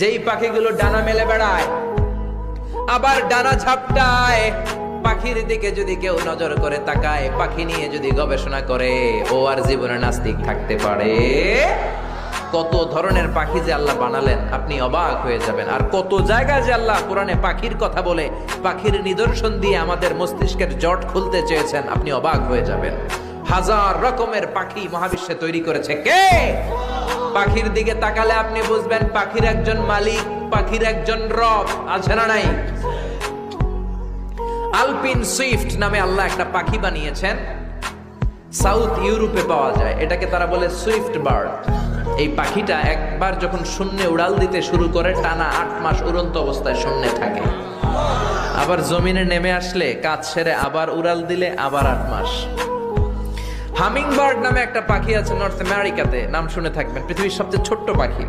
যেই পাখিগুলো ডানা মেলে বেড়ায়, আবার ডানা ঝাপটায়, পাখির দিকে যদি কেউ নজর করে তাকায়, পাখি নিয়ে যদি গবেষণা করে, ও আর জীবনে নাস্তিক থাকতে পারে। কত ধরনের পাখি যে আল্লাহ বানালেন, আপনি অবাক হয়ে যাবেন। আর কত জায়গায় যে আল্লাহ কোরআনে পাখির কথা বলে, পাখির নিদর্শন দিয়ে আমাদের মস্তিষ্কের জট খুলতে চেয়েছেন, আপনি অবাক হয়ে যাবেন। হাজার রকমের পাখি মহাবিশ্বে তৈরি করেছে কে? পাখির দিকে তাকালে আপনি বুঝবেন পাখির একজন মালিক, পাখির একজন রব, আছে না নাই? আলপিন সুইফট নামে আল্লাহ একটা পাখি বানিয়েছেন, সাউথ ইউরোপে পাওয়া যায়। এটাকে তারা বলে সুইফট বার্ড। এই পাখিটা একবার যখন শূন্যে উড়াল দিতে শুরু করে, টানা আট মাস উড়ন্ত অবস্থায় শূন্যে থাকে। আবার জমিনে নেমে আসলে কাজ সেরে আবার উড়াল দিলে আবার আট মাস। হামিং বার্ড নামে একটা পাখি আছে নর্থ আমেরিকাতে নাম শুনে থাকবেন, পৃথিবীর সবচেয়ে ছোট্ট পাখি।